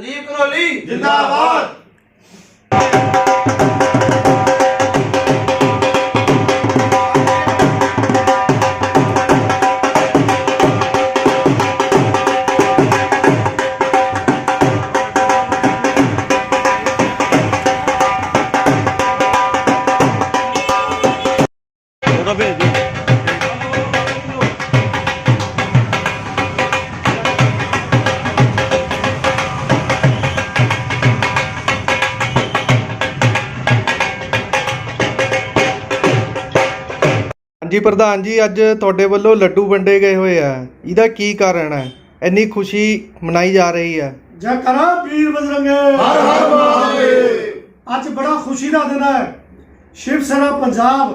ਸਦੀਪ ਕਨੋਲੀ ਜਿੰਦਾਬਾਦ। ਹਾਂਜੀ ਪ੍ਰਧਾਨ ਜੀ ਅੱਜ ਤੁਹਾਡੇ ਵੱਲੋਂ ਲੱਡੂ ਵੰਡੇ ਗਏ ਹੋਏ ਆ। ਇਹਦਾ ਕੀ ਕਾਰਨ ਹੈ? ਇੰਨੀ ਖੁਸ਼ੀ ਮਨਾਈ ਜਾ ਰਹੀ ਹੈ। ਜੈ ਕਰਾਂ ਵੀਰ ਬਜਰੰਗੇ। ਹਰ ਹਰ ਮਹਾਦੇਵ ਅੱਜ ਬੜਾ ਖੁਸ਼ੀ ਦਾ ਦਿਨ ਹੈ। ਸ਼ਿਵ ਸੈਨਾ ਪੰਜਾਬ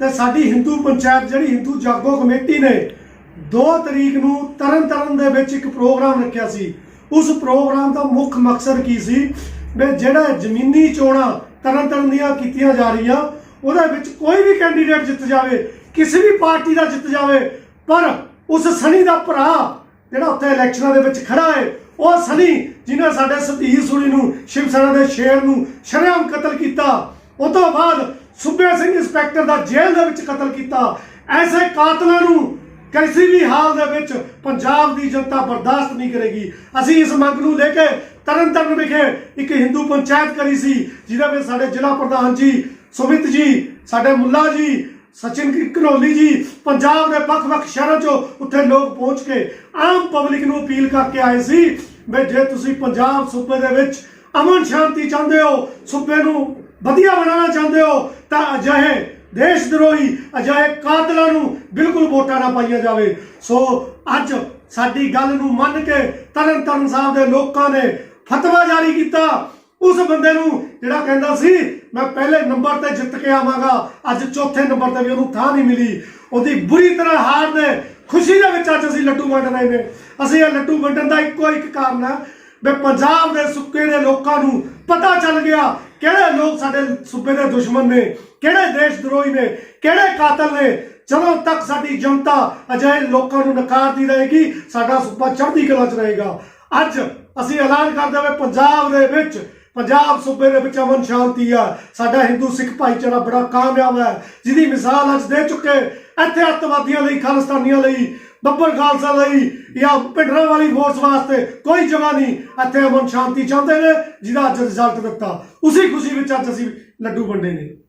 ਤੇ ਸਾਡੀ ਹਿੰਦੂ ਪੰਚਾਇਤ ਜਿਹੜੀ ਹਿੰਦੂ ਜਾਗੋ ਕਮੇਟੀ ਨੇ 2 ਤਰੀਕ ਨੂੰ ਤਰਨ ਤਾਰਨ ਦੇ ਵਿੱਚ ਇੱਕ ਪ੍ਰੋਗਰਾਮ ਰੱਖਿਆ ਸੀ। ਉਸ ਪ੍ਰੋਗਰਾਮ ਦਾ ਮੁੱਖ ਮਕਸਦ ਕੀ ਸੀ? ਵੀ ਜਿਹੜਾ ਜ਼ਮੀਨੀ ਚੋਣਾਂ ਤਰਨ ਤਾਰਨ ਦੀਆਂ ਕੀਤੀਆਂ ਜਾ ਰਹੀਆਂ ਉਹਦੇ ਵਿੱਚ ਕੋਈ ਵੀ ਕੈਂਡੀਡੇਟ ਜਿੱਤ ਜਾਵੇ ਕਿਸੇ ਵੀ ਪਾਰਟੀ ਦਾ ਜਿੱਤ ਜਾਵੇ, ਪਰ ਉਸ ਸਨੀ ਦਾ ਭਰਾ ਜਿਹੜਾ ਉੱਥੇ ਇਲੈਕਸ਼ਨਾਂ ਦੇ ਵਿੱਚ ਖੜਾ ਹੈ, ਉਹ ਸਨੀ ਜਿਹਨੇ ਸਾਡੇ ਸਤੀਰ ਸੂਰੀ ਨੂੰ, ਸ਼ਿਵ ਸੈਨਾ ਦੇ ਸ਼ੇਰ ਨੂੰ ਸ਼ਰੇਆਮ ਕਤਲ ਕੀਤਾ, ਉਹ ਤੋਂ ਬਾਅਦ ਸੁਬੇ ਸਿੰਘ ਇੰਸਪੈਕਟਰ ਦਾ ਜੇਲ੍ਹ ਦੇ ਵਿੱਚ ਕਤਲ ਕੀਤਾ। ਐਸੇ ਕਾਤਲਾਂ ਨੂੰ ਕਿਸੇ ਵੀ ਹਾਲ ਦੇ ਵਿੱਚ ਪੰਜਾਬ ਦੀ ਜਨਤਾ ਬਰਦਾਸ਼ਤ ਨਹੀਂ ਕਰੇਗੀ। ਅਸੀਂ ਇਸ ਮੰਗ ਨੂੰ ਲੈ ਕੇ ਤਰਨ ਤਰਨਤਾਰਨ ਵਿਖੇ ਇੱਕ ਹਿੰਦੂ ਪੰਚਾਇਤ ਕਰੀ ਸੀ, ਜਿਹਦੇ ਵਿੱਚ ਸਾਡੇ ਜ਼ਿਲ੍ਹਾ ਪ੍ਰਧਾਨ ਜੀ ਸੁਮਿਤ ਜੀ, ਸਾਡੇ ਮੁੱਲਾ ਜੀ ਸਚਿਨ ਘਨੌਲੀ ਜੀ, ਪੰਜਾਬ ਦੇ ਵੱਖ-ਵੱਖ ਸ਼ਹਿਰਾਂ 'ਚੋਂ ਉੱਥੇ ਲੋਕ ਪਹੁੰਚ ਕੇ ਆਮ ਪਬਲਿਕ ਨੂੰ ਅਪੀਲ ਕਰਕੇ ਆਏ ਸੀ ਵੀ ਜੇ ਤੁਸੀਂ ਪੰਜਾਬ ਸੂਬੇ ਦੇ ਵਿੱਚ ਅਮਨ ਸ਼ਾਂਤੀ ਚਾਹੁੰਦੇ ਹੋ, ਸੂਬੇ ਨੂੰ ਵਧੀਆ ਬਣਾਉਣਾ ਚਾਹੁੰਦੇ ਹੋ, ਤਾਂ ਅਜਿਹੇ ਦੇਸ਼ ਦਰੋਹੀ, ਅਜਿਹੇ ਕਾਤਲਾਂ ਨੂੰ ਬਿਲਕੁਲ ਵੋਟਾਂ ਨਾ ਪਾਈਆਂ ਜਾਵੇ। ਸੋ ਅੱਜ ਸਾਡੀ ਗੱਲ ਨੂੰ ਮੰਨ ਕੇ ਤਰਨ ਤਾਰਨ ਸਾਹਿਬ ਦੇ ਲੋਕਾਂ ਨੇ ਫਤਵਾ ਜਾਰੀ ਕੀਤਾ। ਉਸ ਬੰਦੇ ਨੂੰ ਜਿਹੜਾ ਕਹਿੰਦਾ ਸੀ, ਮੈਂ ਪਹਿਲੇ ਨੰਬਰ ਤੇ ਜਿੱਤ ਕੇ ਆਵਾਂਗਾ, ਅੱਜ ਚੌਥੇ ਨੰਬਰ ਤੇ ਵੀ ਉਹਨੂੰ ਥਾਂ ਨਹੀਂ ਮਿਲੀ। ਉਹਦੀ ਬੁਰੀ ਤਰ੍ਹਾਂ ਹਾਰ ਨੇ, ਖੁਸ਼ੀ ਦੇ ਵਿੱਚ ਅੱਜ ਅਸੀਂ ਲੱਡੂ ਵੰਡ ਰਹੇ ਨੇ। ਅਸੀਂ ਇਹ ਲੱਡੂ ਵੰਡਣ ਦਾ ਇੱਕੋ ਇੱਕ ਕਾਰਨ ਹੈ ਵੀ ਪੰਜਾਬ ਦੇ ਸੁੱਕੇ ਦੇ ਲੋਕਾਂ ਨੂੰ ਪਤਾ ਚੱਲ ਗਿਆ ਕਿਹੜੇ ਲੋਕ ਸਾਡੇ ਸੂਬੇ ਦੇ ਦੁਸ਼ਮਣ ਨੇ, ਕਿਹੜੇ ਦੇਸ਼ ਦਰੋਹੀ ਨੇ, ਕਿਹੜੇ ਕਾਤਲ ਨੇ। ਜਦੋਂ ਤੱਕ ਸਾਡੀ ਜਨਤਾ ਅਜਿਹੇ ਲੋਕਾਂ ਨੂੰ ਨਕਾਰਦੀ ਰਹੇਗੀ, ਸਾਡਾ ਸੂਬਾ ਚੜ੍ਹਦੀ ਕਲਾ 'ਚ ਰਹੇਗਾ। ਅੱਜ ਅਸੀਂ ਐਲਾਨ ਕਰਦੇ ਹੋਏ ਪੰਜਾਬ ਦੇ ਵਿੱਚ ਪੰਜਾਬ ਸੂਬੇ ਦੇ ਵਿੱਚ ਅਮਨ ਸ਼ਾਂਤੀ ਆ। ਸਾਡਾ ਹਿੰਦੂ ਸਿੱਖ ਭਾਈਚਾਰਾ ਬੜਾ ਕਾਮਯਾਬ ਹੈ ਜਿਹਦੀ ਮਿਸਾਲ ਅੱਜ ਦੇ ਚੁੱਕੇ ਇੱਥੇ ਅੱਤਵਾਦੀਆਂ ਲਈ, ਖਾਲਿਸਤਾਨੀਆਂ ਲਈ, ਬੱਬਰ ਖਾਲਸਾ ਲਈ ਜਾਂ ਪਿੰਡਰਾਂ ਵਾਲੀ ਫੋਰਸ ਵਾਸਤੇ ਕੋਈ ਜਗ੍ਹਾ ਨਹੀਂ, ਇੱਥੇ ਅਮਨ ਸ਼ਾਂਤੀ ਚਾਹੁੰਦੇ ਨੇ, ਜਿਹਦਾ ਅੱਜ ਰਿਜ਼ਲਟ ਦਿੱਤਾ। ਉਸੇ ਖੁਸ਼ੀ ਵਿੱਚ ਅੱਜ ਅਸੀਂ ਲੱਡੂ ਵੰਡੇ ਨੇ।